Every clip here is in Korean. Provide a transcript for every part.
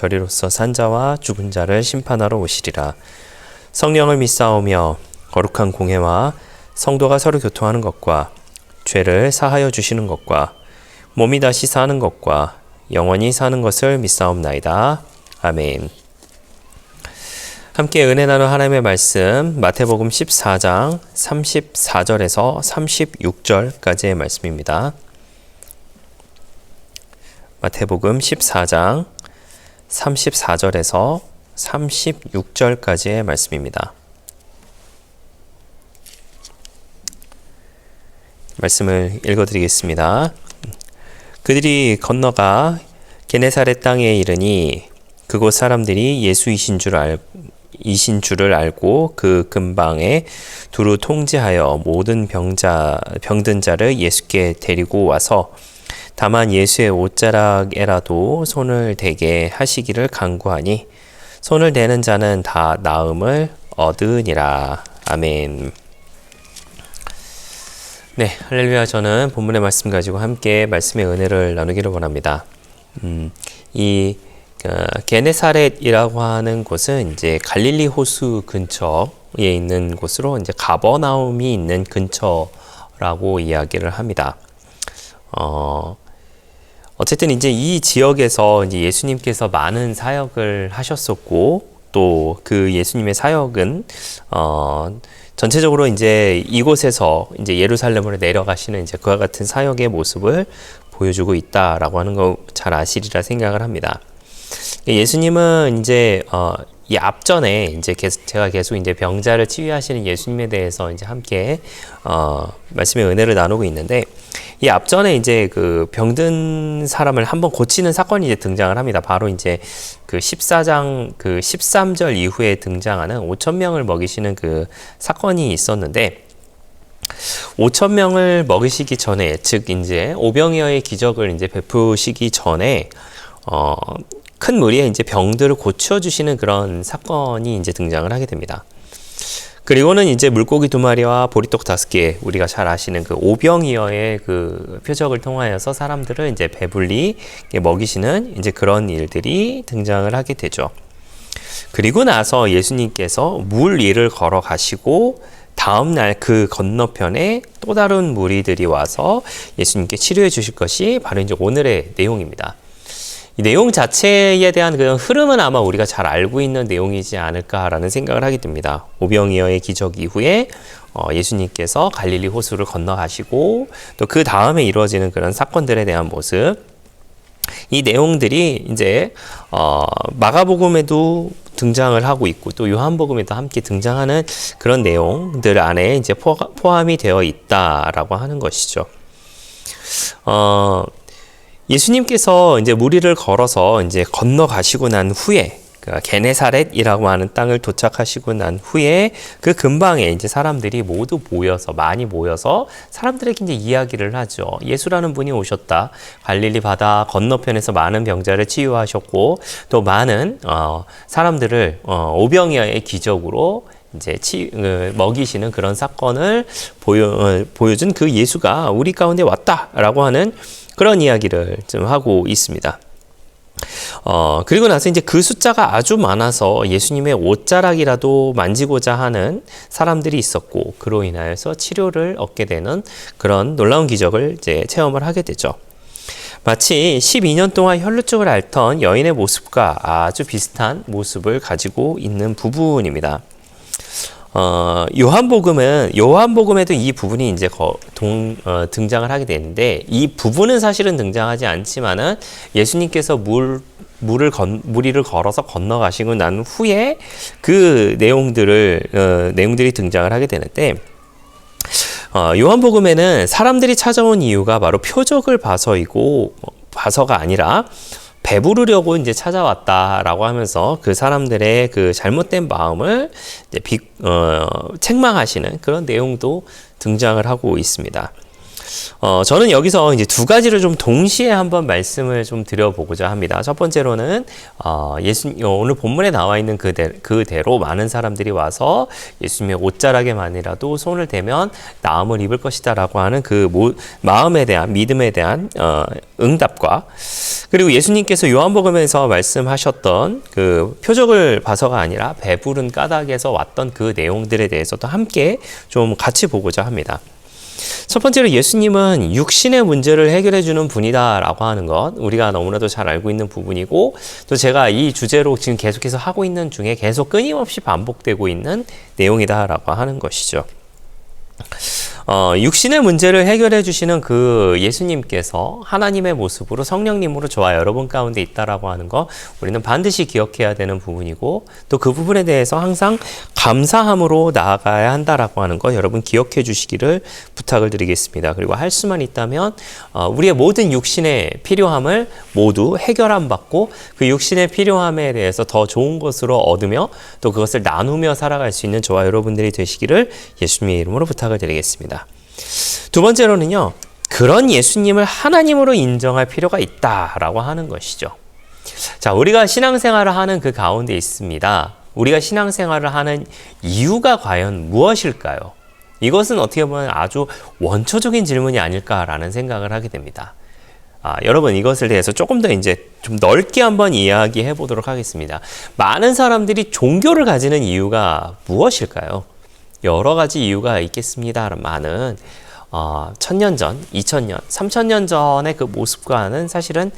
저리로서 산자와 죽은 자를 심판하러 오시리라. 성령을 믿사오며 거룩한 공회와 성도가 서로 교통하는 것과 죄를 사하여 주시는 것과 몸이 다시 사는 것과 영원히 사는 것을 믿사옵나이다. 아멘. 함께 은혜 나누 하나님의 말씀 마태복음 14장 34절에서 36절까지의 말씀입니다. 마태복음 14장 34절에서 36절까지의 말씀입니다. 말씀을 읽어드리겠습니다. 그들이 건너가 게네사렛 땅에 이르니 그곳 사람들이 예수이신 줄 알, 이신 줄을 알고 그 근방에 두루 통제하여 모든 병자 병든 자를 예수께 데리고 와서 다만 예수의 옷자락에라도 손을 대게 하시기를 간구하니 손을 대는 자는 다 나음을 얻으니라. 아멘. 네, 할렐루야. 저는 본문의 말씀 가지고 함께 말씀의 은혜를 나누기를 원합니다. 음, 이 어, 게네사렛이라고 하는 곳은 이제 갈릴리 호수 근처에 있는 곳으로 이제 가버나움이 있는 근처라고 이야기를 합니다. 어, 어쨌든 이제 이 지역에서 이제 예수님께서 많은 사역을 하셨었고 또 그 예수님의 사역은 어 전체적으로 이제 이곳에서 이제 예루살렘으로 내려가시는 이제 그와 같은 사역의 모습을 보여주고 있다라고 하는 거 잘 아시리라 생각을 합니다. 예수님은 이제 어, 이 앞전에 이제 계속 제가 계속 이제 병자를 치유하시는 예수님에 대해서 이제 함께 어, 말씀의 은혜를 나누고 있는데 이 앞전에 이제 그 병든 사람을 한번 고치는 사건이 이제 등장을 합니다. 바로 이제 그 14장 그 13절 이후에 등장하는 5천 명을 먹이시는 그 사건이 있었는데 5천 명을 먹이시기 전에 즉 이제 오병이어의 기적을 이제 베푸시기 전에 어, 큰 무리의 이제 병들을 고쳐 주시는 그런 사건이 이제 등장을 하게 됩니다. 그리고는 이제 물고기 두 마리와 보리떡 다섯 개 우리가 잘 아시는 그 오병이어의 그 표적을 통하여서 사람들을 이제 배불리 먹이시는 이제 그런 일들이 등장을 하게 되죠. 그리고 나서 예수님께서 물 위를 걸어 가시고 다음 날 그 건너편에 또 다른 무리들이 와서 예수님께 치료해 주실 것이 바로 이제 오늘의 내용입니다. 이 내용 자체에 대한 그 흐름은 아마 우리가 잘 알고 있는 내용이지 않을까라는 생각을 하게 됩니다. 오병이어의 기적 이후에 어, 예수님께서 갈릴리 호수를 건너가시고 또 그 다음에 이루어지는 그런 사건들에 대한 모습 이 내용들이 이제 어, 마가복음에도 등장을 하고 있고 또 요한복음에도 함께 등장하는 그런 내용들 안에 이제 포함이 되어 있다라고 하는 것이죠. 어, 예수님께서 이제 무리를 걸어서 이제 건너가시고 난 후에 그 게네사렛이라고 하는 땅을 도착하시고 난 후에 그 근방에 이제 사람들이 모두 모여서 많이 모여서 사람들에게 이제 이야기를 하죠. 예수라는 분이 오셨다. 갈릴리 바다 건너편에서 많은 병자를 치유하셨고 또 많은 어, 사람들을 어, 오병이어의 기적으로 이제 치, 어, 먹이시는 그런 사건을 보여, 어, 보여준 그 예수가 우리 가운데 왔다라고 하는 그런 이야기를 좀 하고 있습니다. 어, 그리고 나서 이제 그 숫자가 아주 많아서 예수님의 옷자락이라도 만지고자 하는 사람들이 있었고, 그로 인하여서 치료를 얻게 되는 그런 놀라운 기적을 이제 체험을 하게 되죠. 마치 12년 동안 혈루증을 앓던 여인의 모습과 아주 비슷한 모습을 가지고 있는 부분입니다. 어, 요한복음은 요한복음에도 이 부분이 이제 거, 동, 어, 등장을 하게 되는데 이 부분은 사실은 등장하지 않지만은 예수님께서 물 물을 건 무리를 걸어서 건너가시고 난 후에 그 내용들을 어, 내용들이 등장을 하게 되는데 어, 요한복음에는 사람들이 찾아온 이유가 바로 표적을 봐서이고 봐서가 아니라 배부르려고 이제 찾아왔다라고 하면서 그 사람들의 그 잘못된 마음을 이제 비, 어, 책망하시는 그런 내용도 등장을 하고 있습니다. 어, 저는 여기서 이제 두 가지를 좀 동시에 한번 말씀을 좀 드려보고자 합니다. 첫 번째로는, 어, 예수, 어, 오늘 본문에 나와 있는 그대, 그대로 많은 사람들이 와서 예수님의 옷자락에만이라도 손을 대면 나음을 입을 것이다 라고 하는 그 모, 마음에 대한, 믿음에 대한, 어, 응답과 그리고 예수님께서 요한복음에서 말씀하셨던 그 표적을 봐서가 아니라 배부른 까닭에서 왔던 그 내용들에 대해서도 함께 좀 같이 보고자 합니다. 첫 번째로 예수님은 육신의 문제를 해결해 주는 분이다라고 하는 것 우리가 너무나도 잘 알고 있는 부분이고 또 제가 이 주제로 지금 계속해서 하고 있는 중에 계속 끊임없이 반복되고 있는 내용이다라고 하는 것이죠. 어, 육신의 문제를 해결해 주시는 그 예수님께서 하나님의 모습으로 성령님으로 저와 여러분 가운데 있다라고 하는 거 우리는 반드시 기억해야 되는 부분이고 또 그 부분에 대해서 항상 감사함으로 나아가야 한다라고 하는 거 여러분 기억해 주시기를 부탁을 드리겠습니다. 그리고 할 수만 있다면 어, 우리의 모든 육신의 필요함을 모두 해결함 받고 그 육신의 필요함에 대해서 더 좋은 것으로 얻으며 또 그것을 나누며 살아갈 수 있는 저와 여러분들이 되시기를 예수님의 이름으로 부탁을 드리겠습니다. 두 번째로는요, 그런 예수님을 하나님으로 인정할 필요가 있다라고 하는 것이죠. 자, 우리가 신앙생활을 하는 그 가운데 있습니다. 우리가 신앙생활을 하는 이유가 과연 무엇일까요? 이것은 어떻게 보면 아주 원초적인 질문이 아닐까라는 생각을 하게 됩니다. 아, 여러분 이것을 대해서 조금 더 이제 좀 넓게 한번 이야기해 보도록 하겠습니다. 많은 사람들이 종교를 가지는 이유가 무엇일까요? 여러 가지 이유가 있겠습니다. 많은 어, 천년 전, 이천 년, 삼천 년 전의 그 모습과는 사실은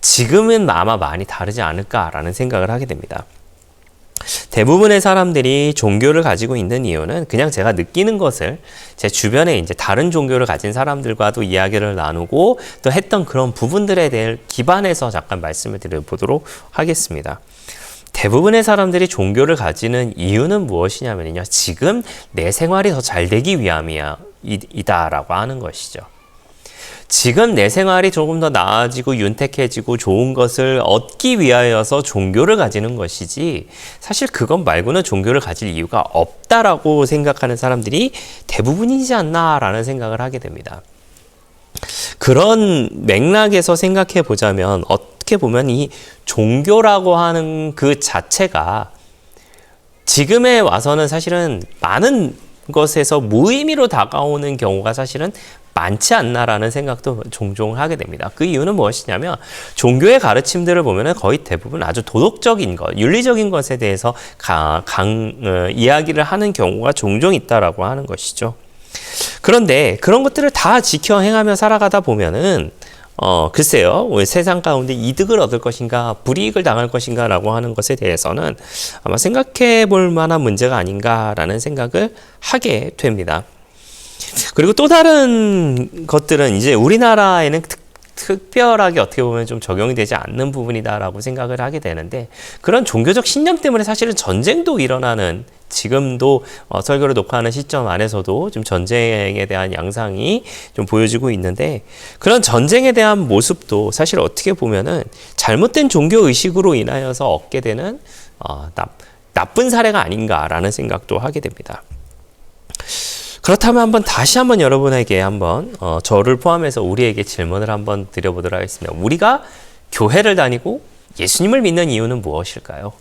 지금은 아마 많이 다르지 않을까라는 생각을 하게 됩니다. 대부분의 사람들이 종교를 가지고 있는 이유는 그냥 제가 느끼는 것을 제 주변에 이제 다른 종교를 가진 사람들과도 이야기를 나누고 또 했던 그런 부분들에 대해 기반해서 잠깐 말씀을 드려보도록 하겠습니다. 대부분의 사람들이 종교를 가지는 이유는 무엇이냐면요. 지금 내 생활이 더 잘 되기 위함이야, 이다라고 하는 것이죠. 지금 내 생활이 조금 더 나아지고 윤택해지고 좋은 것을 얻기 위하여서 종교를 가지는 것이지 사실 그것 말고는 종교를 가질 이유가 없다라고 생각하는 사람들이 대부분이지 않나라는 생각을 하게 됩니다. 그런 맥락에서 생각해 보자면 어떻게 보면 이 종교라고 하는 그 자체가 지금에 와서는 사실은 많은 것에서 무의미로 다가오는 경우가 사실은 많지 않나라는 생각도 종종 하게 됩니다. 그 이유는 무엇이냐면 종교의 가르침들을 보면 거의 대부분 아주 도덕적인 것, 윤리적인 것에 대해서 강, 강 어, 이야기를 하는 경우가 종종 있다라고 하는 것이죠. 그런데 그런 것들을 다 지켜 행하며 살아가다 보면은 어, 글쎄요, 세상 가운데 이득을 얻을 것인가, 불이익을 당할 것인가라고 하는 것에 대해서는 아마 생각해 볼 만한 문제가 아닌가라는 생각을 하게 됩니다. 그리고 또 다른 것들은 이제 우리나라에는 특, 특별하게 어떻게 보면 좀 적용이 되지 않는 부분이다라고 생각을 하게 되는데 그런 종교적 신념 때문에 사실은 전쟁도 일어나는 지금도 어, 설교를 녹화하는 시점 안에서도 좀 전쟁에 대한 양상이 좀 보여지고 있는데 그런 전쟁에 대한 모습도 사실 어떻게 보면은 잘못된 종교 의식으로 인하여서 얻게 되는 어, 나, 나쁜 사례가 아닌가라는 생각도 하게 됩니다. 그렇다면 한번 다시 한번 여러분에게 한번 어, 저를 포함해서 우리에게 질문을 한번 드려보도록 하겠습니다. 우리가 교회를 다니고 예수님을 믿는 이유는 무엇일까요?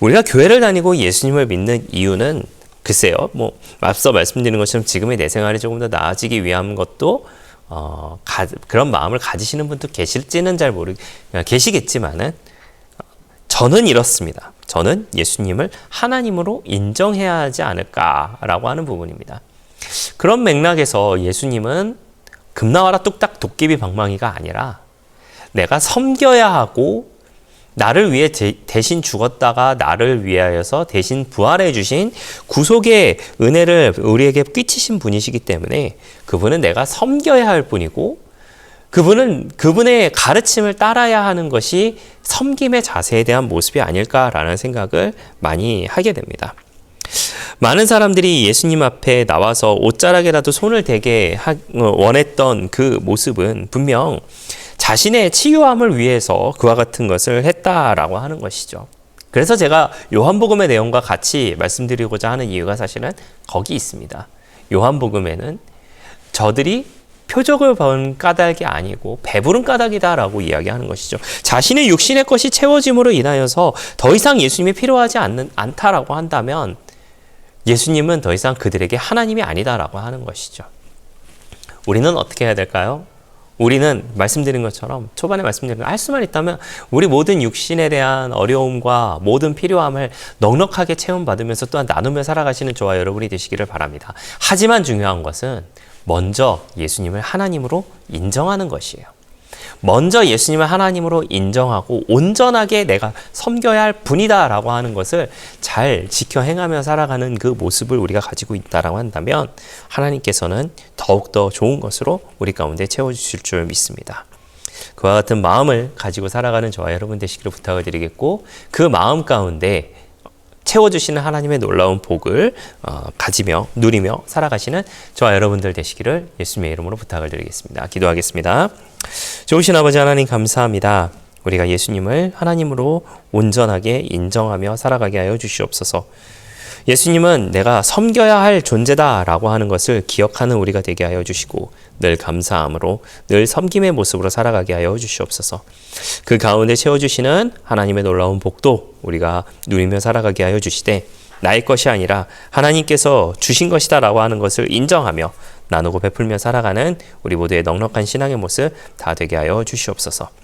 우리가 교회를 다니고 예수님을 믿는 이유는 글쎄요, 뭐 앞서 말씀드린 것처럼 지금의 내 생활이 조금 더 나아지기 위한 것도 어, 가, 그런 마음을 가지시는 분도 계실지는 잘 모르 계시겠지만은 저는 이렇습니다. 저는 예수님을 하나님으로 인정해야 하지 않을까라고 하는 부분입니다. 그런 맥락에서 예수님은 금나와라 뚝딱 도깨비 방망이가 아니라 내가 섬겨야 하고 나를 위해 대신 죽었다가 나를 위하여서 대신 부활해 주신 구속의 은혜를 우리에게 끼치신 분이시기 때문에 그분은 내가 섬겨야 할 분이고 그분은 그분의 가르침을 따라야 하는 것이 섬김의 자세에 대한 모습이 아닐까라는 생각을 많이 하게 됩니다. 많은 사람들이 예수님 앞에 나와서 옷자락에라도 손을 대게 하, 어, 원했던 그 모습은 분명 자신의 치유함을 위해서 그와 같은 것을 했다라고 하는 것이죠. 그래서 제가 요한복음의 내용과 같이 말씀드리고자 하는 이유가 사실은 거기 있습니다. 요한복음에는 저들이 표적을 본 까닭이 아니고 배부른 까닭이다라고 이야기하는 것이죠. 자신의 육신의 것이 채워짐으로 인하여서 더 이상 예수님이 필요하지 않는 않다라고 한다면 예수님은 더 이상 그들에게 하나님이 아니다라고 하는 것이죠. 우리는 어떻게 해야 될까요? 우리는 말씀드린 것처럼 초반에 말씀드린 할 수만 있다면 우리 모든 육신에 대한 어려움과 모든 필요함을 넉넉하게 체험받으면서 또한 나누며 살아가시는 저와 여러분이 되시기를 바랍니다. 하지만 중요한 것은 먼저 예수님을 하나님으로 인정하는 것이에요. 먼저 예수님을 하나님으로 인정하고 온전하게 내가 섬겨야 할 분이다라고 하는 것을 잘 지켜 행하며 살아가는 그 모습을 우리가 가지고 있다라고 한다면 하나님께서는 더욱더 좋은 것으로 우리 가운데 채워주실 줄 믿습니다. 그와 같은 마음을 가지고 살아가는 저와 여러분 되시기를 부탁을 드리겠고 그 마음 가운데 채워주시는 하나님의 놀라운 복을 어, 가지며 누리며 살아가시는 저와 여러분들 되시기를 예수님의 이름으로 부탁을 드리겠습니다. 기도하겠습니다. 좋으신 아버지 하나님 감사합니다. 우리가 예수님을 하나님으로 온전하게 인정하며 살아가게 하여 주시옵소서. 예수님은 내가 섬겨야 할 존재다라고 하는 것을 기억하는 우리가 되게 하여 주시고 늘 감사함으로 늘 섬김의 모습으로 살아가게 하여 주시옵소서. 그 가운데 채워 주시는 하나님의 놀라운 복도 우리가 누리며 살아가게 하여 주시되 나의 것이 아니라 하나님께서 주신 것이다라고 하는 것을 인정하며 나누고 베풀며 살아가는 우리 모두의 넉넉한 신앙의 모습 다 되게 하여 주시옵소서.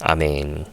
아멘.